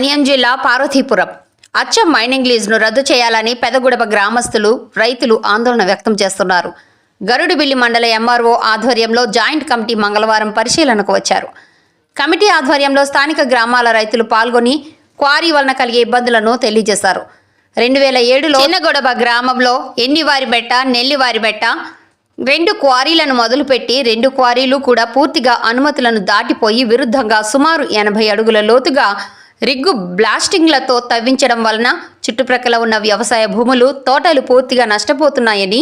మన్యం జిల్లా పార్వతీపురం. అచ్చం మైనింగ్ లీజ్ను రద్దు చేయాలని పెదగుడప గ్రామస్తులు రైతులు ఆందోళన వ్యక్తం చేస్తున్నారు. గరుడుబిల్లి మండల ఎంఆర్ఓ ఆధ్వర్యంలో జాయింట్ కమిటీ మంగళవారం పరిశీలనకు వచ్చారు. కమిటీ ఆధ్వర్యంలో స్థానిక గ్రామాల రైతులు పాల్గొని క్వారీ వలన కలిగే ఇబ్బందులను తెలియజేశారు. రెండు వేల ఏడులో చిన్నగొడబ గ్రామంలో ఎన్నివారిబెట్ట నెల్లివారిబెట్ట రెండు క్వారీలను మొదలుపెట్టి రెండు క్వారీలు కూడా పూర్తిగా అనుమతులను దాటిపోయి విరుద్ధంగా సుమారు ఎనభై అడుగుల లోతుగా రిగ్గు బ్లాస్టింగ్లతో తవ్వించడం వలన చుట్టుప్రక్కల ఉన్న వ్యవసాయ భూములు తోటలు పూర్తిగా నష్టపోతున్నాయని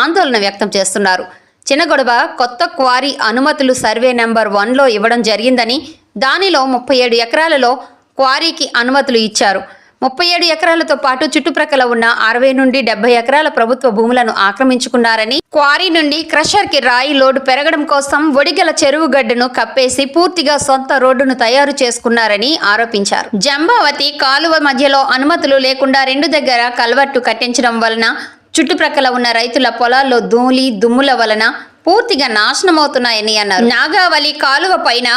ఆందోళన వ్యక్తం చేస్తున్నారు. చిన్నగొడవ కొత్త క్వారీ అనుమతులు సర్వే నెంబర్ వన్లో ఇవ్వడం జరిగిందని దానిలో ముప్పై ఏడు ఎకరాలలో క్వారీకి అనుమతులు ఇచ్చారు. ముప్పై ఏడు ఎకరాలతో పాటు చుట్టుప్రక్కల ఉన్న అరవై నుండి డెబ్బై ఎకరాల ప్రభుత్వ భూములను ఆక్రమించుకున్నారని క్వారీ నుండి క్రషర్కి రాయి లోడు పెరగడం కోసం ఒడిగల చెరువు గడ్డను కప్పేసి పూర్తిగా సొంత రోడ్డును తయారు చేసుకున్నారని ఆరోపించారు. జంబావతి కాలువ మధ్యలో అనుమతులు లేకుండా రెండు దగ్గర కల్వర్టు కట్టించడం వలన చుట్టుప్రక్కల ఉన్న రైతుల పొలాల్లో ధూళి దుమ్ముల వలన పూర్తిగా నాశనమవుతున్నాయని అన్నారు. నాగావళి కాలువ పైన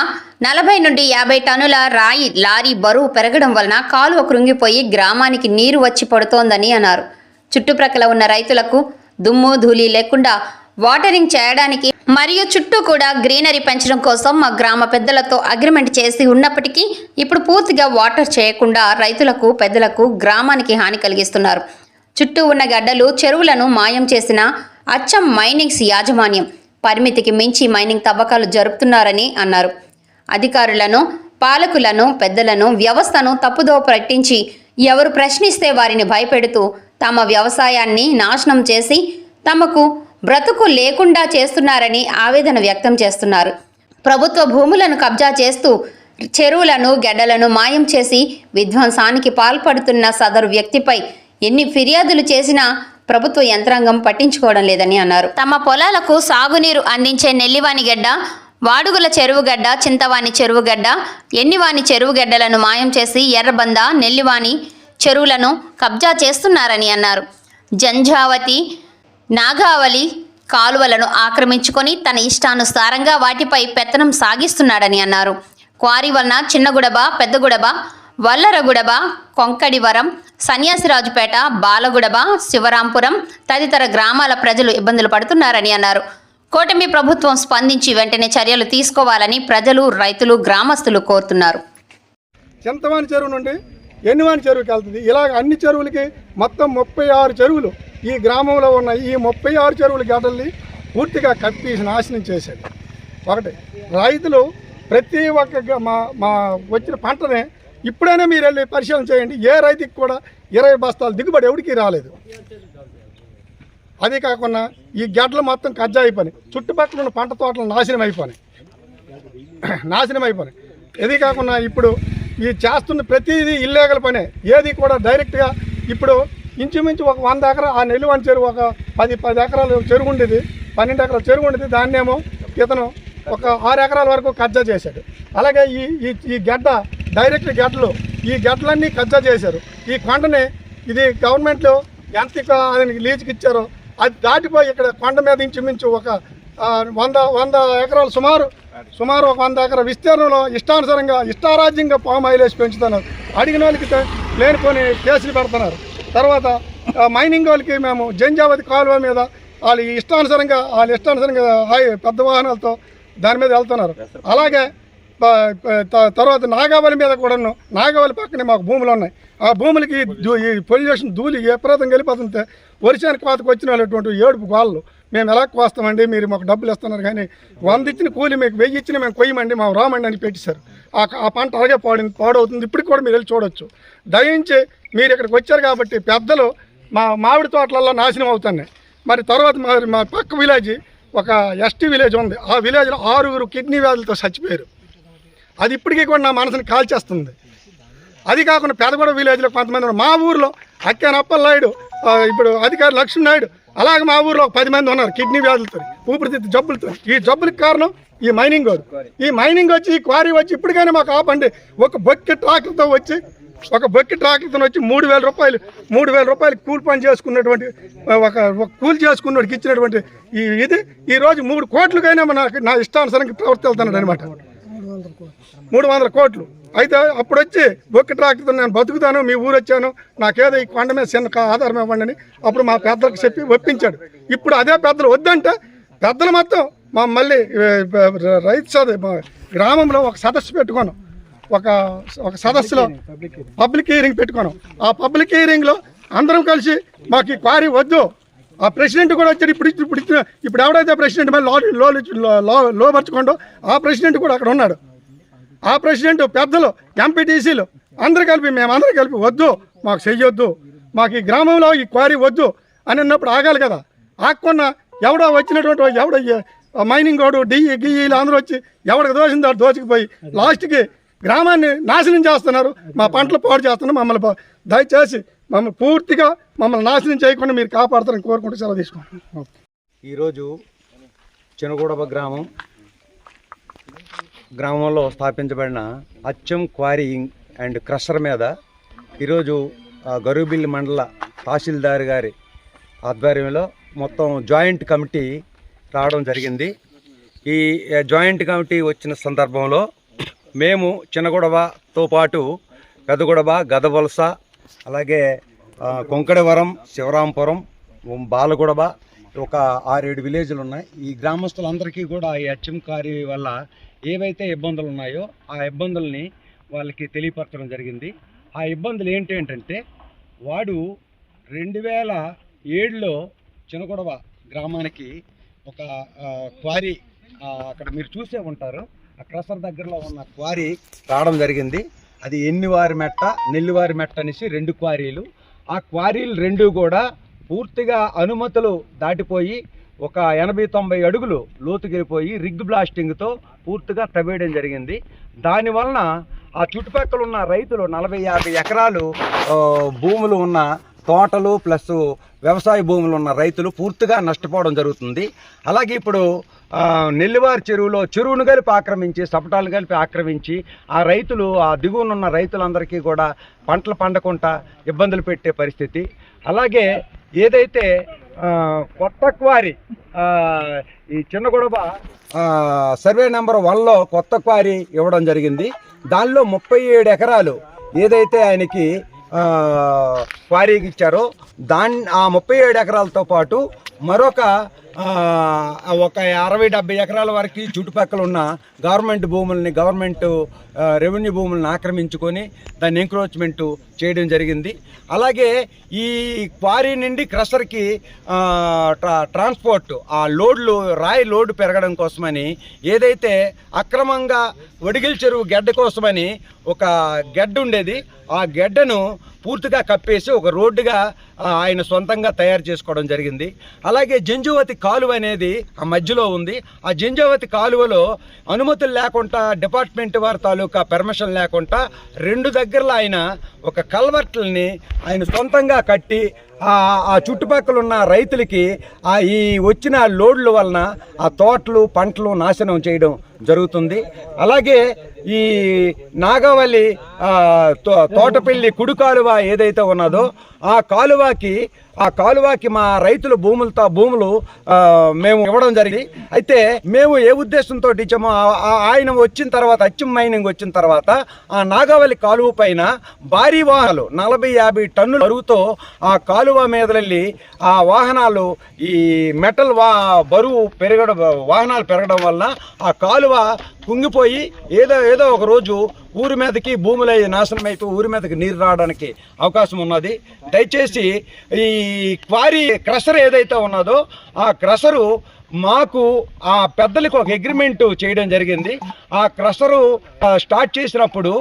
నలభై నుండి యాభై టన్నుల రాయి లారీ బరువు పెరగడం వలన కాలువ కృంగిపోయి గ్రామానికి నీరు వచ్చి పడుతోందని అన్నారు. చుట్టుప్రక్కల ఉన్న రైతులకు దుమ్ము ధూళి లేకుండా వాటరింగ్ చేయడానికి మరియు చుట్టూ కూడా గ్రీనరీ పెంచడం కోసం మా గ్రామ పెద్దలతో అగ్రిమెంట్ చేసి ఉన్నప్పటికీ ఇప్పుడు పూర్తిగా వాటర్ చేయకుండా రైతులకు పెద్దలకు గ్రామానికి హాని కలిగిస్తున్నారు. చుట్టూ ఉన్న గడ్డలు చెరువులను మాయం చేసిన అచ్చం మైనింగ్స్ యాజమాన్యం పరిమితికి మించి మైనింగ్ తవ్వకాలు జరుపుతున్నారని అన్నారు. అధికారులను పాలకులను పెద్దలను వ్యవస్థను తప్పుదో ప్రకటించి ఎవరు ప్రశ్నిస్తే వారిని భయపెడుతూ తమ వ్యవసాయాన్ని నాశనం చేసి తమకు బ్రతుకు లేకుండా చేస్తున్నారని ఆవేదన వ్యక్తం చేస్తున్నారు. ప్రభుత్వ భూములను కబ్జా చేస్తూ చెరువులను గెడ్డలను మాయం చేసి విధ్వంసానికి పాల్పడుతున్న సదరు వ్యక్తిపై ఎన్ని ఫిర్యాదులు చేసినా ప్రభుత్వ యంత్రాంగం పట్టించుకోవడం లేదని అన్నారు. తమ పొలాలకు సాగునీరు అందించే నెల్లివాని గడ్డ వాడుగుల చెరువుగడ్డ చింతవాణి చెరువుగడ్డ ఎన్నివాణి చెరువుగడ్డలను మాయం చేసి ఎర్రబంద నెల్లివాణి చెరువులను కబ్జా చేస్తున్నారని అన్నారు. జంఝావతి నాగావళి కాలువలను ఆక్రమించుకొని తన ఇష్టానుసారంగా వాటిపై పెత్తనం సాగిస్తున్నాడని అన్నారు. క్వారీ వలన చిన్నగుడబ పెద్దగుడబ వల్లరగుడబ కొంకడివరం సన్యాసిరాజుపేట బాలగుడబ శివరాంపురం తదితర గ్రామాల ప్రజలు ఇబ్బందులు పడుతున్నారని అన్నారు. కూటమి ప్రభుత్వం స్పందించి వెంటనే చర్యలు తీసుకోవాలని ప్రజలు రైతులు గ్రామస్తులు కోరుతున్నారు. చింతవాని చెరువు నుండి ఎన్నివాని చెరువుకి వెళ్తుంది. ఇలాగ అన్ని చెరువులకి మొత్తం ముప్పై ఆరు చెరువులు ఈ గ్రామంలో ఉన్న ఈ ముప్పై ఆరు చెరువుల గడల్ని పూర్తిగా కప్పి నాశనం చేశాడు ఒకటి రైతులు ప్రతి ఒక్క మా మా వచ్చిన పంటనే ఇప్పుడైనా మీరు వెళ్ళి పరిశీలన చేయండి. ఏ రైతుకి కూడా ఇరవై బస్తాలు దిగుబడి ఎవరికి రాలేదు. అది కాకుండా ఈ గడ్డలు మొత్తం కజ్జా అయిపోయినాయి. చుట్టుపక్కల ఉన్న పంట తోటలు నాశనం అయిపోయినాయి. నాశనం అయిపోయినాయి. ఇది కాకుండా ఇప్పుడు ఈ చేస్తున్న ప్రతిదీ ఇల్లీగల్ పనే. ఏది కూడా డైరెక్ట్గా ఇప్పుడు ఇంచుమించు ఒక వంద ఎకరా ఆ నెల్లువని చెరువు ఒక పది పది ఎకరాలు చెరువు ఉండేది. పన్నెండు ఎకరాల చెరువు ఉండేది. దాన్నేమో ఇతను ఒక ఆరు ఎకరాల వరకు కజ్జా చేశాడు. అలాగే ఈ ఈ ఈ గడ్డ డైరెక్ట్ గడ్డలు ఈ గడ్డలన్నీ కజ్జా చేశారు. ఈ కొండని ఇది గవర్నమెంట్లో ఎంత లీజుకి ఇచ్చారో అది దాటిపోయి ఇక్కడ కొండ మీద ఇంచుమించు ఒక వంద వంద ఎకరాలు సుమారు సుమారు ఒక వంద ఎకరాల విస్తీర్ణంలో ఇష్టానుసారంగా ఇష్టారాజ్యంగా పామ్ వేసి పెంచుతున్నారు. అడిగిన వాళ్ళకి లేనిపోని కేసులు పెడుతున్నారు. తర్వాత మైనింగ్ వాళ్ళకి మేము జంజావతి కాలువ మీద వాళ్ళు ఇష్టానుసారంగా వాళ్ళ ఇష్టానుసారంగా పెద్ద వాహనాలతో దాని మీద వెళ్తున్నారు. అలాగే తర్వాత నాగావళి మీద కూడాను నాగావళి పక్కనే మాకు భూములు ఉన్నాయి. ఆ భూములకి ఈ పొల్యూషన్ ధూళి విపరీతంగా వెళ్ళిపోతుంటే వర్షానికి కోతకు వచ్చిన వాళ్ళటువంటి ఏడుపు వాళ్ళు మేము ఎలా కోస్తామండి? మీరు మాకు డబ్బులు ఇస్తున్నారు కానీ వంద ఇచ్చిన కూలి మీకు వెయ్యి ఇచ్చిన మేము కొయ్యమండి మా రామండి అని పెట్టేశారు. ఆ పంట అలాగే పాడింది పాడవుతుంది. ఇప్పటికి కూడా మీరు వెళ్ళి చూడొచ్చు. దయించి మీరు ఇక్కడికి వచ్చారు కాబట్టి పెద్దలు మా మామిడి తోటలలో నాశనం అవుతున్నాయి. మరి తర్వాత మరి మా పక్క విలేజ్ ఒక ఎస్టీ విలేజ్ ఉంది. ఆ విలేజ్లో ఆరుగురు కిడ్నీ వ్యాధులతో చచ్చిపోయారు. అది ఇప్పటికీ కూడా నా మనసుని కాల్చేస్తుంది. అది కాకుండా పెదగొడ విలేజ్లో కొంతమంది మా ఊర్లో అక్కానప్పల నాయుడు ఇప్పుడు అధికారి లక్ష్మీ నాయుడు అలాగే మా ఊర్లో పది మంది ఉన్నారు కిడ్నీ వ్యాధులతో ఊపిరితిత్తు జబ్బులతో. ఈ జబ్బులకు కారణం ఈ మైనింగ్ ఈ మైనింగ్ వచ్చి ఈ క్వారీ వచ్చి ఇప్పటికైనా మాకు ఆపండి. ఒక బొక్కి ట్రాక్టర్తో వచ్చి ఒక బొక్కి ట్రాక్టర్తో వచ్చి మూడు వేల రూపాయలు మూడు వేల రూపాయలు కూలి పని చేసుకున్నటువంటి ఒక ఒక కూలి చేసుకున్నవాడికి ఇచ్చినటువంటి ఈ ఇది. ఈరోజు మూడు కోట్లకైనా నాకు నా ఇష్టానుసారంగా ప్రవర్తిస్తున్నాడు అనమాట మూడు వందల కోట్లు. అయితే అప్పుడు వచ్చి బొక్కి ట్రాక్టర్తో నేను బతుకుతాను మీ ఊరు వచ్చాను నాకేదో ఈ కొండ మీద చిన్న ఆధారం ఇవ్వండి అని అప్పుడు మా పెద్దలకు చెప్పి ఒప్పించాడు. ఇప్పుడు అదే పెద్దలు వద్దంటే పెద్దలు మొత్తం మా మళ్ళీ రైతు సద గ్రామంలో ఒక సదస్సు పెట్టుకున్నాం ఒక ఒక సదస్సులో పబ్లిక్ హియరింగ్ పెట్టుకున్నాం ఆ పబ్లిక్ హియరింగ్లో అందరం కలిసి మాకు ఈ క్వారీ వద్దు ఆ ప్రెసిడెంట్ కూడా వచ్చాడు. ఇప్పుడు ఇప్పుడు ఇచ్చిన ఇప్పుడు ఎవడైతే ప్రెసిడెంట్ మళ్ళీ లో లో లో లోపరచుకోండో ఆ ప్రెసిడెంట్ కూడా అక్కడ ఉన్నాడు. ఆ ప్రెసిడెంట్ పెద్దలు ఎంపీటీసీలు అందరు కలిపి మేమందరం కలిపి వద్దు మాకు చెయ్యొద్దు మాకు ఈ గ్రామంలో ఈ క్వారీ వద్దు అని అన్నప్పుడు ఆగాలి కదా. ఆగకుండా ఎవడో వచ్చినటువంటి ఎవడో మైనింగ్ వాడు డిఈ గిఈలు అందరూ వచ్చి ఎవడికి దోసిందో వాడు దోచుకుపోయి లాస్ట్కి గ్రామాన్ని నాశనం చేస్తున్నారు. మా పంటలు పాడు చేస్తున్నారు. మమ్మల్ని దయచేసి మమ్మల్ని పూర్తిగా మమ్మల్ని నాశనం చేయకుండా మీరు కాపాడతారని కోరుకుంటూ సెలవు తీసుకోండి ఈరోజు చినగూడబ గ్రామం గ్రామంలో స్థాపించబడిన అచ్చం క్వారీయింగ్ అండ్ క్రషర్ మీద ఈరోజు ఆ, గరుబిల్లి మండల తహసీల్దార్ గారి ఆధ్వర్యంలో మొత్తం జాయింట్ కమిటీ రావడం జరిగింది. ఈ జాయింట్ కమిటీ వచ్చిన సందర్భంలో మేము చిన్నగొడవతో పాటు పెదగొడవ గదవలస అలాగే కొంకడవరం శివరాంపురం ఉమ్, బాలగొడవ ఒక ఆరేడు విలేజ్లు ఉన్నాయి. ఈ గ్రామస్తులందరికీ కూడా ఈ హెచ్ఎం కారి వల్ల ఏవైతే ఇబ్బందులు ఉన్నాయో ఆ ఇబ్బందుల్ని వాళ్ళకి తెలియపరచడం జరిగింది. ఆ ఇబ్బందులు ఏంటి ఏంటంటే వాడు రెండు వేల ఏడులో చినగొడవ గ్రామానికి ఒక క్వారీ అక్కడ మీరు చూసే ఉంటారు. ఆ క్రసర్ దగ్గరలో ఉన్న క్వారీ రావడం జరిగింది. అది ఎన్నివారి మెట్ట నెల్లివారి మెట్ట అనేసి రెండు క్వారీలు. ఆ క్వారీలు రెండు కూడా పూర్తిగా అనుమతులు దాటిపోయి ఒక ఎనభై తొంభై అడుగులు లోతుకెళ్ళిపోయి రిగ్ బ్లాస్టింగ్తో పూర్తిగా తవ్వేయడం జరిగింది. దానివలన ఆ చుట్టుపక్కల ఉన్న రైతులు నలభై యాభై ఎకరాలు భూములు ఉన్న తోటలు ప్లస్ వ్యవసాయ భూములు ఉన్న రైతులు పూర్తిగా నష్టపోవడం జరుగుతుంది. అలాగే ఇప్పుడు నెల్లివారి చెరువులో చెరువును కలిపి ఆక్రమించి సపటాలు కలిపి ఆక్రమించి ఆ రైతులు ఆ దిగువనున్న రైతులందరికీ కూడా పంటలు పండకుండా ఇబ్బందులు పెట్టే పరిస్థితి. అలాగే ఏదైతే కొత్తక్వారి కొత్త క్వారీ ఈ చిన్న గొడవ సర్వే నెంబర్ వన్లో కొత్త క్వారీ ఇవ్వడం జరిగింది. దానిలో ముప్పై ఏడు ఎకరాలు ఏదైతే ఆయనకి క్వారీకి ఇచ్చారో దాన్ని ఆ ముప్పై ఏడు ఎకరాలతో పాటు మరొక ఒక అరవై డెబ్బై ఎకరాల వరకు చుట్టుపక్కల ఉన్న గవర్నమెంట్ భూముల్ని గవర్నమెంట్ రెవెన్యూ భూములను ఆక్రమించుకొని దాన్ని ఎంక్రోచ్మెంట్ చేయడం జరిగింది. అలాగే ఈ క్వారీ నుండి క్రషర్కి ట్రా ట్రాన్స్పోర్ట్ ఆ లోడ్లు రాయి లోడ్ పెరగడం కోసమని ఏదైతే అక్రమంగా వడిగిల్ చెరువు గెడ్డ కోసమని ఒక గెడ్డ ఉండేది ఆ గెడ్డను పూర్తిగా కప్పేసి ఒక రోడ్డుగా ఆయన సొంతంగా తయారు చేసుకోవడం జరిగింది. అలాగే జంజువతి కాలువ అనేది ఆ మధ్యలో ఉంది. ఆ జంజావతి కాలువలో అనుమతులు లేకుండా డిపార్ట్మెంట్ వారి తాలూకా పర్మిషన్ లేకుండా రెండు దగ్గరలో ఆయన ఒక కల్వర్ట్లని ఆయన సొంతంగా కట్టి ఆ చుట్టుపక్కల ఉన్న రైతులకి ఆ ఈ వచ్చిన లోడ్ల వలన ఆ తోటలు పంటలు నాశనం చేయడం జరుగుతుంది. అలాగే ఈ నాగవల్లి తో- తోటపల్లి కుడి కాలువ ఏదైతే ఉన్నదో ఆ కాలువకి ఆ కాలువకి మా రైతుల భూములతో భూములు మేము ఇవ్వడం జరిగింది. అయితే మేము ఏ ఉద్దేశంతో ఇచ్చామో ఆ- ఆయన వచ్చిన తర్వాత అచ్చిం మైనింగ్ వచ్చిన తర్వాత ఆ నాగావళి కాలువ పైన భారీ వాహనాలు నలభై యాభై టన్నుల బరువుతో ఆ కాలువ మీద వెళ్ళి ఆ వాహనాలు ఈ మెటల్ వా బరువు పెరగడం వాహనాలు పెరగడం వల్ల ఆ కాలువ కుంగిపోయి ఏదో ఏదో ఒక రోజు ఊరి మీదకి భూములై నాశనం అయిపోయి ఊరి మీదకి నీరు రావడానికి అవకాశం ఉన్నది. దయచేసి ఈ క్వారీ క్రషర్ ఏదైతే ఉన్నదో ఆ క్రషరు మాకు ఆ పెద్దలకు ఒక అగ్రిమెంట్ చేయడం జరిగింది. ఆ క్రషరు స్టార్ట్ చేసినప్పుడు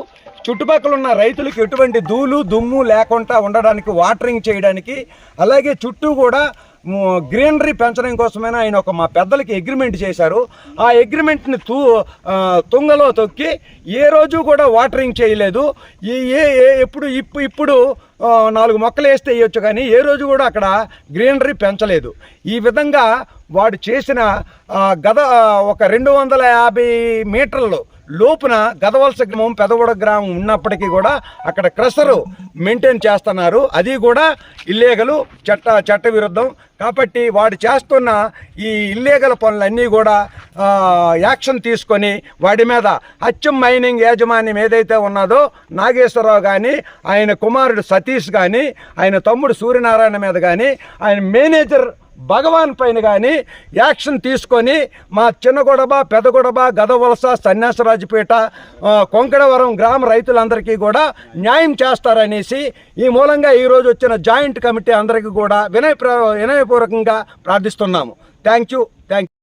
చుట్టుపక్కల ఉన్న రైతులకు ఎటువంటి ధూళు దుమ్ము లేకుండా ఉండడానికి వాటరింగ్ చేయడానికి అలాగే చుట్టూ కూడా గ్రీనరీ పెంచడం కోసమైనా ఆయన ఒక మా పెద్దలకి అగ్రిమెంట్ చేశారు. ఆ అగ్రిమెంట్ని తూ తుంగలో తొక్కి ఏ రోజు కూడా వాటరింగ్ చేయలేదు. ఈ ఏ ఏ- ఎప్పుడు ఇప్పు ఇప్పుడు నాలుగు మొక్కలు వేస్తే వేయొచ్చు కానీ ఏ రోజు కూడా అక్కడ గ్రీనరీ పెంచలేదు. ఈ విధంగా వాడు చేసిన ఆ, గత ఒక రెండు వందల యాభై మీటర్లు లోపున గదవలస గ్రామం పెదగొడ గ్రామం ఉన్నప్పటికీ కూడా అక్కడ క్రషరు మెయింటైన్ చేస్తున్నారు. అది కూడా ఇల్లీగలు చట్ట చట్ట విరుద్ధం. కాబట్టి వాడు చేస్తున్న ఈ ఇల్లీగల్ పనులన్నీ కూడా యాక్షన్ తీసుకొని వాడి మీద అచ్చం మైనింగ్ యాజమాన్యం ఏదైతే ఉన్నదో నాగేశ్వరరావు కానీ ఆయన కుమారుడు సతీష్ కానీ ఆయన తమ్ముడు సూర్యనారాయణ మీద కానీ ఆయన మేనేజర్ భగవాన్ పైన కానీ యాక్షన్ తీసుకొని మా చిన్నగొడబ పెదగొడబ గదవలస సన్యాసరాజుపేట కొంకడవరం గ్రామ రైతులందరికీ కూడా న్యాయం చేస్తారనేసి ఈ మూలంగా ఈరోజు వచ్చిన జాయింట్ కమిటీ అందరికీ కూడా వినయ వినయపూర్వకంగా ప్రార్థిస్తున్నాము. Thank you thank